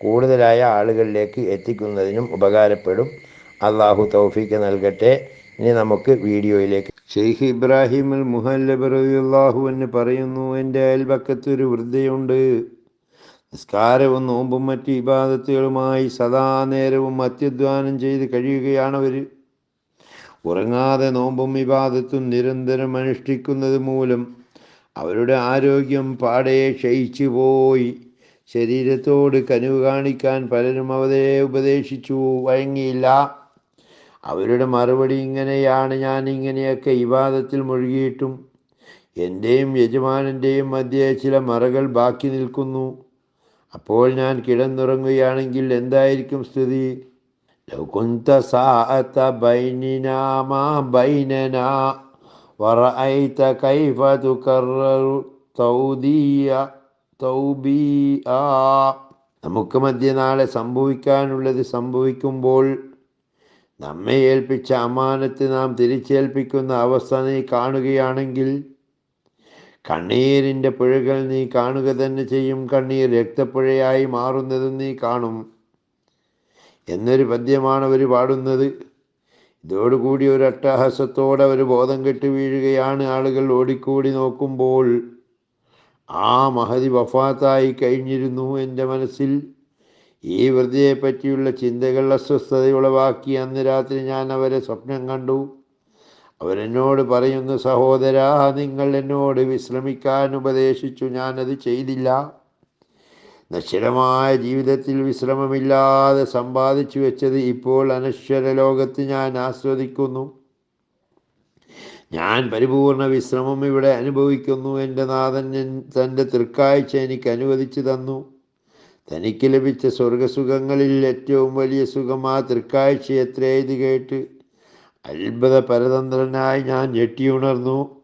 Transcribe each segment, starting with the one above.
കൂടുതലായ ആളുകളിലേക്ക് എത്തിക്കുന്നതിനും ഉപകാരപ്പെടും. അള്ളാഹു തൗഫീക്ക് നൽകട്ടെ. ഇനി നമുക്ക് വീഡിയോയിലേക്ക് ഷെയ്ഖ് ഇബ്രാഹിം അൽ മുഹല്ലബ് റബിയുള്ളാഹു എന്ന് പറയുന്നു എന്റെ അയൽപക്കത്ത് ഒരു വൃദ്ധയുണ്ട്. നിസ്കാരവും നോമ്പും മറ്റ് ഇബാദത്തുകളുമായി സദാ നേരവും അത്യധ്വാനം ചെയ്ത് കഴിയുകയാണ് അവർ ഉറങ്ങാതെ നോമ്പും വിവാദത്തും നിരന്തരം അനുഷ്ഠിക്കുന്നത് മൂലം അവരുടെ ആരോഗ്യം പാടെ ക്ഷയിച്ചു പോയി. ശരീരത്തോട് കനിവ് കാണിക്കാൻ പലരും അവരെ ഉപദേശിച്ചു. വഴങ്ങിയില്ല. അവരുടെ മറുപടി ഇങ്ങനെയാണ്. ഞാൻ ഇങ്ങനെയൊക്കെ വിവാദത്തിൽ മുഴുകിയിട്ടും എന്റെയും യജമാനന്റെയും മധ്യേ ചില മറകൾ ബാക്കി നിൽക്കുന്നു. അപ്പോൾ ഞാൻ കിടന്നുറങ്ങുകയാണെങ്കിൽ എന്തായിരിക്കും സ്ഥിതി? ലൗകുന്ത ബൈനിനാമാ ബൈനനാ വറഅയ്ത കൈഫ തുകർറു തൗദിയ തൗബീഅ നമുക്ക് മധ്യനാളെ സംഭവിക്കാനുള്ളത് സംഭവിക്കുമ്പോൾ നമ്മെ ഏൽപ്പിച്ച അമാനത്ത് നാം തിരിച്ചേൽപ്പിക്കുന്ന അവസ്ഥ നീ കാണുകയാണെങ്കിൽ കണ്ണീരിന്റെ പുഴകൾ നീ കാണുക തന്നെ ചെയ്യും. കണ്ണീർ രക്തപ്പുഴയായി മാറുന്നതും നീ കാണും. എന്നൊരു പദ്യമാണ് അവർ പാടുന്നത്. ഇതോടുകൂടി ഒരു അട്ടഹാസത്തോടെ ഒരു ബോധം കെട്ട് വീഴുകയാണ്. ആളുകൾ ഓടിക്കൂടി നോക്കുമ്പോൾ ആ മഹതി വഫാത്തായി കഴിഞ്ഞിരുന്നു എന്റെ മനസ്സിൽ. ഈ വൃതിയെപ്പറ്റിയുള്ള ചിന്തകൾ അസ്വസ്ഥത ഉളവാക്കി അന്ന് രാത്രി ഞാൻ അവരെ സ്വപ്നം കണ്ടു. അവരെന്നോട് പറയുന്നു സഹോദരാ നിങ്ങൾ എന്നോട് വിശ്രമിക്കാൻ ഉപദേശിച്ചു ഞാനത് ചെയ്തില്ല. നശ്വരമായ ജീവിതത്തിൽ വിശ്രമമില്ലാതെ സമ്പാദിച്ചു വെച്ചത് ഇപ്പോൾ അനശ്വര ലോകത്ത് ഞാൻ ആസ്വദിക്കുന്നു. ഞാൻ പരിപൂർണ വിശ്രമം ഇവിടെ അനുഭവിക്കുന്നു. എന്റെ നാഥൻ തന്റെ തൃക്കാഴ്ച എനിക്ക് അനുവദിച്ചു തന്നു. തനിക്ക് ലഭിച്ച സ്വർഗസുഖങ്ങളിൽ ഏറ്റവും വലിയ സുഖം ആ തൃക്കാഴ്ച എത്രയത് കേട്ട് അത്ഭുത പരതന്ത്രനായി ഞാൻ ഞെട്ടിയുണർന്നു.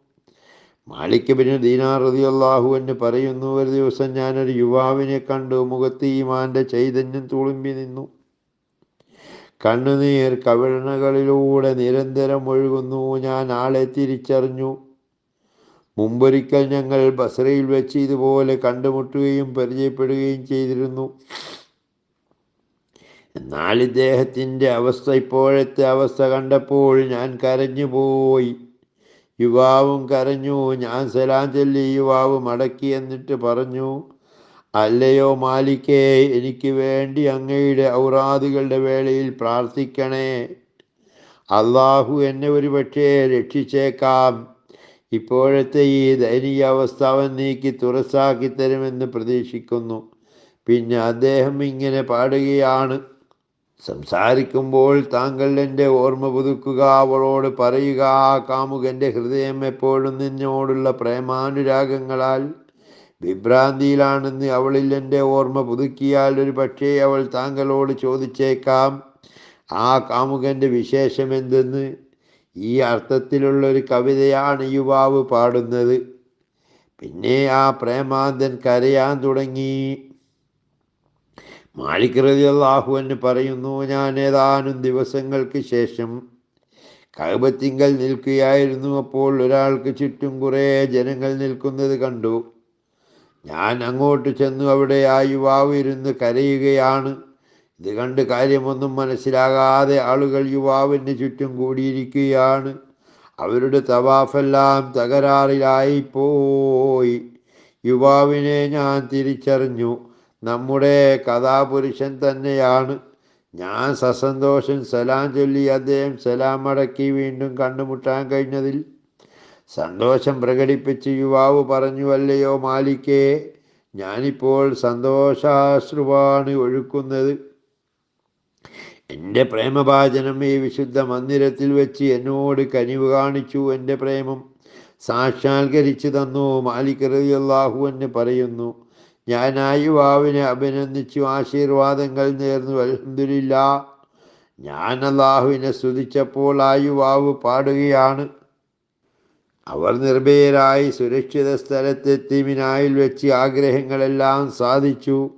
മാലിക്കബിന് ദീനാർ റതിയല്ലാഹു എന്ന് പറയുന്നു ഒരു ദിവസം ഞാനൊരു യുവാവിനെ കണ്ടു. മുഖത്ത് ഈമാന്റെ ചൈതന്യം തുളുമ്പി നിന്നു. കണ്ണുനീർ കവിണകളിലൂടെ നിരന്തരം ഒഴുകുന്നു. ഞാൻ ആളെ തിരിച്ചറിഞ്ഞു. മുമ്പൊരിക്കൽ ഞങ്ങൾ ബസറയിൽ വെച്ച് ഇതുപോലെ കണ്ടുമുട്ടുകയും പരിചയപ്പെടുകയും ചെയ്തിരുന്നു. എന്നാൽ ഇദ്ദേഹത്തിന്റെ അവസ്ഥ ഇപ്പോഴത്തെ അവസ്ഥ കണ്ടപ്പോൾ ഞാൻ കരഞ്ഞുപോയി യുവാവും കരഞ്ഞു. ഞാൻ സലാം ചൊല്ലി യുവാവ് മടക്കി എന്നിട്ട് പറഞ്ഞു അല്ലയോ മാലിക്കേ എനിക്ക് വേണ്ടി അങ്ങയുടെ ഔറാദുകളുടെ വേളയിൽ പ്രാർത്ഥിക്കണേ. അള്ളാഹു എന്നെ ഒരു പക്ഷേ രക്ഷിച്ചേക്കാം. ഇപ്പോഴത്തെ ഈ ദയനീയ അവസ്ഥ അവൻ നീക്കി തുറസാക്കി തരുമെന്ന് പ്രതീക്ഷിക്കുന്നു. പിന്നെ അദ്ദേഹം ഇങ്ങനെ പാടുകയാണ്. സംസാരിക്കുമ്പോൾ താങ്കൾ എന്റെ ഓർമ്മ പുതുക്കുക അവളോട് പറയുക കാമുകന്റെ ഹൃദയം എപ്പോഴും നിന്നോടുള്ള പ്രേമാനുരാഗങ്ങളാൽ വിഭ്രാന്തിയിലാണെന്ന് അവളിൽ എന്റെ ഓർമ്മ പുതുക്കിയാൽ ഒരു പക്ഷേ അവൾ താങ്കളോട് ചോദിച്ചേക്കാം ആ കാമുകന്റെ വിശേഷം എന്തെന്ന്? ഈ അർത്ഥത്തിലുള്ള ഒരു കവിതയാണ് യുവാവ് പാടുന്നത്. പിന്നെ ആ പ്രേമാന്തൻ കരയാൻ തുടങ്ങി. മാലിക് റതി അള്ളാഹു എന്ന് പറയുന്നു ഞാൻ ഏതാനും ദിവസങ്ങൾക്ക് ശേഷം കഴുപത്തിങ്കൽ നിൽക്കുകയായിരുന്നു. അപ്പോൾ ഒരാൾക്ക് ചുറ്റും കുറേ ജനങ്ങൾ നിൽക്കുന്നത് കണ്ടു. ഞാൻ അങ്ങോട്ട് ചെന്നു അവിടെ ആ യുവാവ് ഇരുന്ന് കരയുകയാണ്. ഇത് കണ്ട് കാര്യമൊന്നും മനസ്സിലാകാതെ ആളുകൾ യുവാവിന് ചുറ്റും കൂടിയിരിക്കുകയാണ്. അവരുടെ തവാഫെല്ലാം തകരാറിലായിപ്പോയി. യുവാവിനെ ഞാൻ തിരിച്ചറിഞ്ഞു. നമ്മുടെ കഥാപുരുഷൻ തന്നെയാണ്. ഞാൻ സസന്തോഷം സലാം ചൊല്ലി അദ്ദേഹം സലാം അടക്കി വീണ്ടും കണ്ടുമുട്ടാൻ കഴിഞ്ഞതിൽ സന്തോഷം പ്രകടിപ്പിച്ച് യുവാവ് പറഞ്ഞു അല്ലയോ മാലിക്കേ ഞാനിപ്പോൾ സന്തോഷാശ്രുവാണ് ഒഴുക്കുന്നത്. എന്റെ പ്രേമഭാചനം ഈ വിശുദ്ധ മന്ദിരത്തിൽ വെച്ച് എന്നോട് കനിവ് കാണിച്ചു എന്റെ പ്രേമം സാക്ഷാത്കരിച്ചു തന്നു. മാലിക് റളിയല്ലാഹു എന്ന് പറയുന്നു ഞാൻ ആ യുവാവിനെ അഭിനന്ദിച്ചു ആശീർവാദങ്ങൾ നേർന്നു അൽഹംദുലില്ല. ഞാൻ അള്ളാഹുവിനെ സ്തുതിച്ചപ്പോൾ ആ യുവാവ് പാടുകയാണ്. അവർ നിർഭയരായി സുരക്ഷിത സ്ഥലത്തെത്തി മിനായിൽ വെച്ച് ആഗ്രഹങ്ങളെല്ലാം സാധിച്ചു.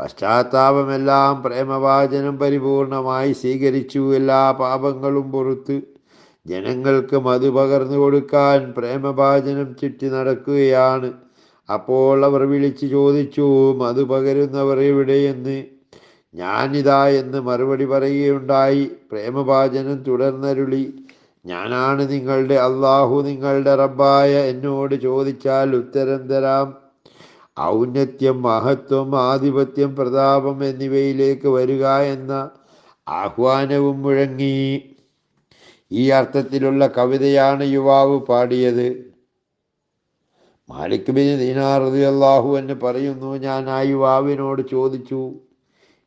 പശ്ചാത്താപമെല്ലാം പ്രേമവാചനം പരിപൂർണമായി സ്വീകരിച്ചു. എല്ലാ പാപങ്ങളും പുറത്ത് ജനങ്ങൾക്ക് മധു പകർന്നു കൊടുക്കാൻ പ്രേമവാചനം ചുറ്റി നടക്കുകയാണ്. അപ്പോൾ അവർ വിളിച്ചു ചോദിച്ചു മധു പകരുന്നവർ എവിടെയെന്ന്? ഞാനിതാ എന്ന് മറുപടി പറയുകയുണ്ടായി. പ്രേമവാചനം തുടർന്നരുളി. ഞാനാണ് നിങ്ങളുടെ അള്ളാഹു നിങ്ങളുടെ റബ്ബായ എന്നോട് ചോദിച്ചാൽ ഉത്തരം തരാം. ഔന്നത്യം മഹത്വം ആധിപത്യം പ്രതാപം എന്നിവയിലേക്ക് വരിക എന്ന ആഹ്വാനവും മുഴങ്ങി. ഈ അർത്ഥത്തിലുള്ള കവിതയാണ് യുവാവ് പാടിയത്. മാലിക് ബിൻ ദീനാർ അള്ളാഹു എന്ന് പറയുന്നു ഞാൻ ആ യുവാവിനോട് ചോദിച്ചു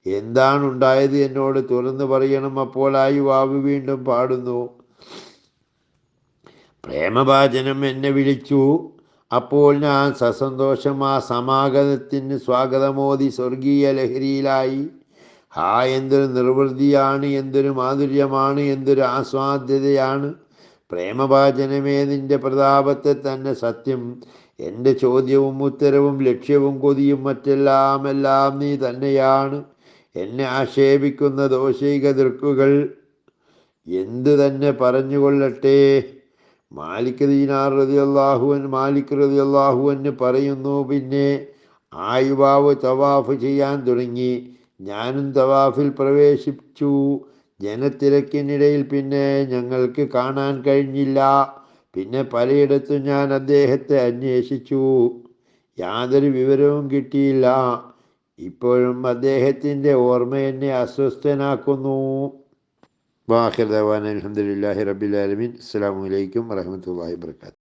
എന്താണ് ഉണ്ടായത് എന്നോട് തുറന്നു പറയണം. അപ്പോൾ ആ യുവാവ് വീണ്ടും പാടുന്നു. പ്രേമഭാചനം എന്നെ വിളിച്ചു. അപ്പോൾ ഞാൻ സസന്തോഷം ആ സമാഗതത്തിന് സ്വാഗതമോദി സ്വർഗീയ ലഹരിയിലായി. ഹാ എന്തൊരു നിർവൃതിയാണ് എന്തൊരു മാധുര്യമാണ് എന്തൊരു ആസ്വാദ്യതയാണ്. പ്രേമഭാചനമേ നിന്റെ പ്രതാപത്തെ തന്നെ സത്യം. എന്റെ ചോദ്യവും ഉത്തരവും ലക്ഷ്യവും കൊതിയും മറ്റെല്ലാം എല്ലാം നീ തന്നെയാണ്. എന്നെ ആക്ഷേപിക്കുന്ന ദോഷൈക ദൃക്കുകൾ എന്തു തന്നെ പറഞ്ഞുകൊള്ളട്ടെ. മാലിക് ദീനാർ റതി അള്ളാഹുവൻ മാലിക് റതി അള്ളാഹുവന് പറയുന്നു പിന്നെ ആ യുവാവ് തവാഫ് ചെയ്യാൻ തുടങ്ങി. ഞാനും തവാഫിൽ പ്രവേശിച്ചു. ജനത്തിരക്കിനിടയിൽ പിന്നെ ഞങ്ങൾക്ക് കാണാൻ കഴിഞ്ഞില്ല. പിന്നെ പലയിടത്തും ഞാൻ അദ്ദേഹത്തെ അന്വേഷിച്ചു. യാതൊരു വിവരവും കിട്ടിയില്ല. ഇപ്പോഴും അദ്ദേഹത്തിന്റെ ഓർമ്മ എന്നെ അസ്വസ്ഥനാക്കുന്നു. വാഹിർ ദവാൻ അലഹമുല്ലാഹി റബിലാലമീൻ അസ്സാം വലൈക്കും വരഹമത്തല്ലാ വാബർക്കാത്തു